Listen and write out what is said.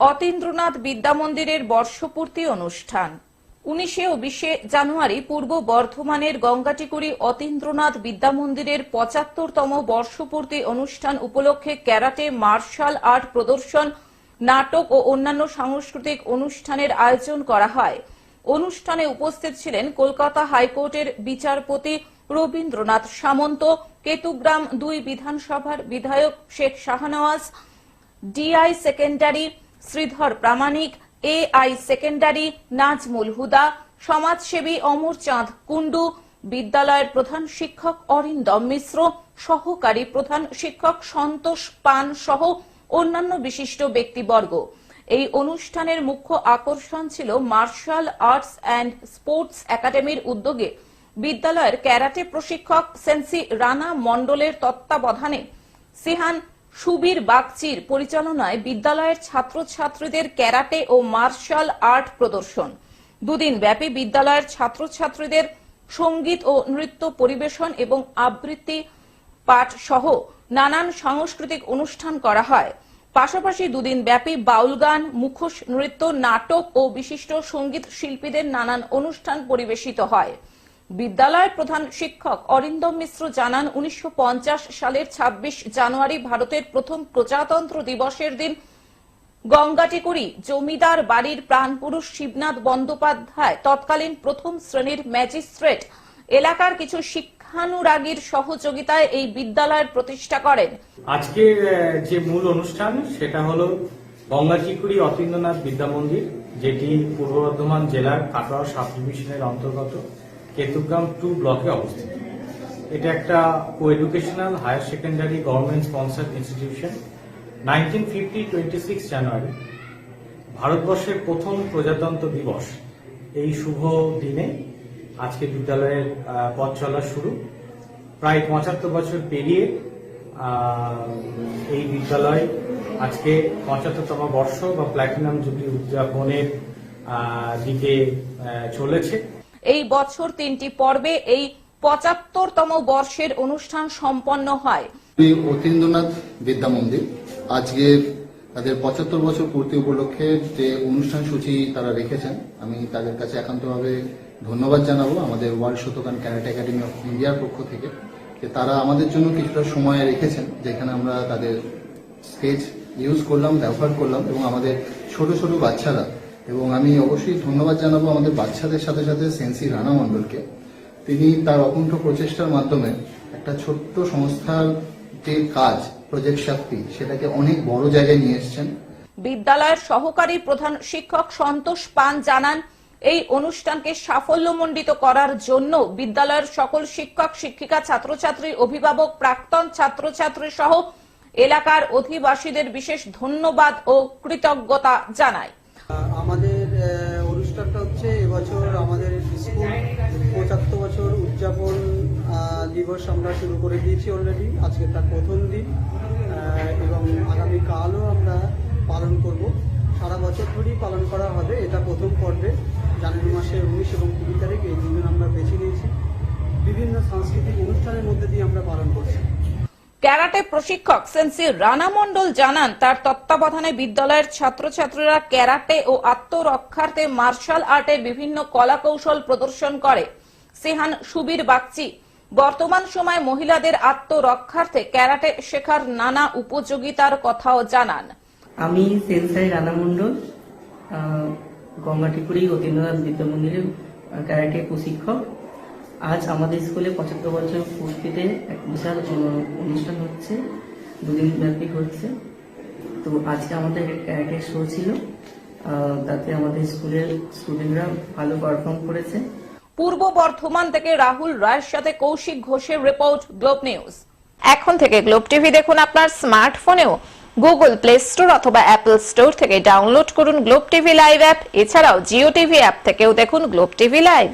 অতীন্দ্রনাথ বিদ্যা মন্দিরের বর্ষপূর্তি অনুষ্ঠান। উনিশে ও বিশে জানুয়ারি পূর্ব বর্ধমানের গঙ্গাটিকুড়ি অতীন্দ্রনাথ বিদ্যা মন্দিরের পঁচাত্তরতম বর্ষপূর্তি অনুষ্ঠান উপলক্ষে ক্যারাটে, মার্শাল আর্ট প্রদর্শন, নাটক ও অন্যান্য সাংস্কৃতিক অনুষ্ঠানের আয়োজন করা হয়। অনুষ্ঠানে উপস্থিত ছিলেন কলকাতা হাইকোর্টের বিচারপতি রবীন্দ্রনাথ সামন্ত, কেতুগ্রাম দুই বিধানসভার বিধায়ক Sheikh Shahnawaz, DI secondary Sridhar Pramanik A I secondary, Najmul Huda, সমাজসেবী অমর চাঁদ কুন্ডু বিদ্যালয়ের প্রধান শিক্ষক অরিন্দম মিশ্র, সহকারী প্রধান শিক্ষক সন্তোষ পান সহ অন্যান্য বিশিষ্ট ব্যক্তিবর্গ। এই অনুষ্ঠানের মুখ্য আকর্ষণ ছিল মার্শাল আর্টস অ্যান্ড স্পোর্টস একাডেমির উদ্যোগে বিদ্যালয়ের ক্যারাটে প্রশিক্ষক সেন্সি রানা মণ্ডলের তত্ত্বাবধানে সিহান সুবীর বাগচির পরিচালনায় বিদ্যালয়ের ছাত্রছাত্রীদের ক্যারাটে ও মার্শাল আর্ট প্রদর্শন। দুদিন ব্যাপী বিদ্যালয়ের ছাত্রছাত্রীদের সংগীত ও নৃত্য পরিবেশন এবং আবৃত্তি পাঠ সহ নানান সাংস্কৃতিক অনুষ্ঠান করা হয়। পাশাপাশি দুদিন ব্যাপী বাউল গান, মুখোশ নৃত্য, নাটক ও বিশিষ্ট সংগীত শিল্পীদের নানান অনুষ্ঠান পরিবেশিত হয়। বিদ্যালয়ের প্রধান শিক্ষক অরিন্দম মিশ্র জানান উনিশশো পঞ্চাশ সালের ২৬ জানুয়ারি ভারতের প্রথম প্রজাতন্ত্র দিবসের দিন গঙ্গাটিকুড়ি জমিদার বাড়ির প্রাণপুরুষ শিবনাথ বন্দ্যোপাধ্যায় তৎকালীন প্রথম শ্রেণির ম্যাজিস্ট্রেট এলাকার কিছু শিক্ষানুরাগীর সহযোগিতায় এই বিদ্যালয়ের প্রতিষ্ঠা করেন। আজকের আহ, যে মূল অনুষ্ঠান সেটা হলো গঙ্গাচিকুড়ি অতীন্দ্রনাথ বিদ্যা মন্দির যেটি পূর্ব বর্ধমান জেলার কাটোয়া সাব ডিভিশনের অন্তর্গত। কেতুগ্রাম টু ব্লকে অবস্থিত। এটা একটা co educational higher secondary government sponsored institution nineteen fifty twenty six January ভারতবর্ষের প্রথম প্রজাতন্ত্র দিবস এই শুভ দিনে আজকে বিদ্যালয়ের পথ চলা শুরু। প্রায় পঁচাত্তর বছর পেরিয়ে এই বিদ্যালয় আজকে পঁচাত্তরতম বর্ষ বা প্ল্যাটিনাম জুবলি উদযাপনের দিকে চলেছে। এই বছর তিনটি পর্বে এই পঁচাত্তরতম বর্ষের অনুষ্ঠান সম্পন্ন হয়। অতীন্দ্রনাথ বিদ্যা মন্দির, আজকে তাদের পঁচাত্তর বছর পূর্তি উপলক্ষে যে অনুষ্ঠান সূচি তারা রেখেছেন, আমি তাদের কাছে একান্তভাবে ধন্যবাদ জানাব আমাদের world Shotokan karate academy of ইন্ডিয়ার পক্ষ থেকে, যে তারা আমাদের জন্য কিছুটা সময় রেখেছেন, যেখানে আমরা তাদের স্কেচ ইউজ করলাম, ব্যবহার করলাম এবং আমাদের ছোট ছোট বাচ্চারা এবং আমি অবশ্যই ধন্যবাদ জানাব আমাদের বাচ্চাদের সাথে সাথে সেন্সি রানা মণ্ডলকে। তিনি তার অকুণ্ঠ প্রচেষ্টার মাধ্যমে একটা ছোট্ট সংস্থার যে কাজ প্রজেক্ট শক্তি সেটাকে অনেক বড় জায়গায় নিয়ে এসেছেন। বিদ্যালয়ের সহকারী প্রধান শিক্ষক সন্তোষ পান জানান, এই অনুষ্ঠানকে সাফল্যমণ্ডিত করার জন্য বিদ্যালয়ের সকল শিক্ষক, শিক্ষিকা, ছাত্রছাত্রী, অভিভাবক, প্রাক্তন ছাত্রছাত্রী সহ এলাকার অধিবাসীদের বিশেষ ধন্যবাদ ও কৃতজ্ঞতা জানায়। এবছর আমাদের স্কুল পঁচাত্তর বছর উদযাপন দিবস আমরা শুরু করে দিয়েছি অলরেডি আজকে তার প্রথম দিন এবং আগামীকালও আমরা পালন করব। সারা বছর ধরেই পালন করা হবে, এটা প্রথম পর্বে। জানুয়ারি মাসের উনিশ এবং কুড়ি তারিখ এই দুদিন আমরা বেছে নিয়েছি। বিভিন্ন সাংস্কৃতিক অনুষ্ঠানের মধ্যে দিয়ে আমরা পালন করছি। ক্যারাটে প্রশিক্ষক সেন্সি রানা মণ্ডল জানান, তার তত্ত্বাবধানে বিদ্যালয়ের ছাত্রছাত্রীরা ক্যারাটে ও আত্মরক্ষার্থে মার্শাল আর্টের বিভিন্ন কলা কৌশল প্রদর্শন করে। সিহান সুবীর বাগচি, বর্তমান সময় মহিলাদের আত্মরক্ষার্থে ক্যারাটে শেখার নানা উপযোগিতার কথাও জানান। আমি সেন্সাই রানা মণ্ডল গঙ্গাটিপুরি অতীন্দ্রনাথ বিদ্যা মন্দিরের ক্যারাটে প্রশিক্ষক। আজ আমাদের স্কুলে পঁচাত্তর বছর পূর্তিতে এক বিশাল অনুষ্ঠান হচ্ছে, দুদিন ব্যাপী হচ্ছে। তো আজকে আমাদের ক্যারাটে শো ছিল তাতে আমাদের স্কুলের স্টুডেন্টরা ভালো পারফর্ম করেছে। পূর্ব বর্ধমান থেকে রাহুল রায়ের সাথে কৌশিক ঘোষের রিপোর্ট গ্লোব নিউজ এখন থেকে গ্লোব টিভি দেখুন আপনার স্মার্টফোনেও গুগল প্লে স্টোর অথবা অ্যাপল স্টোর থেকে ডাউনলোড করুন গ্লোব টিভি লাইভ অ্যাপ এছাড়াও জিও টিভি অ্যাপ থেকেও দেখুন গ্লোব টিভি লাইভ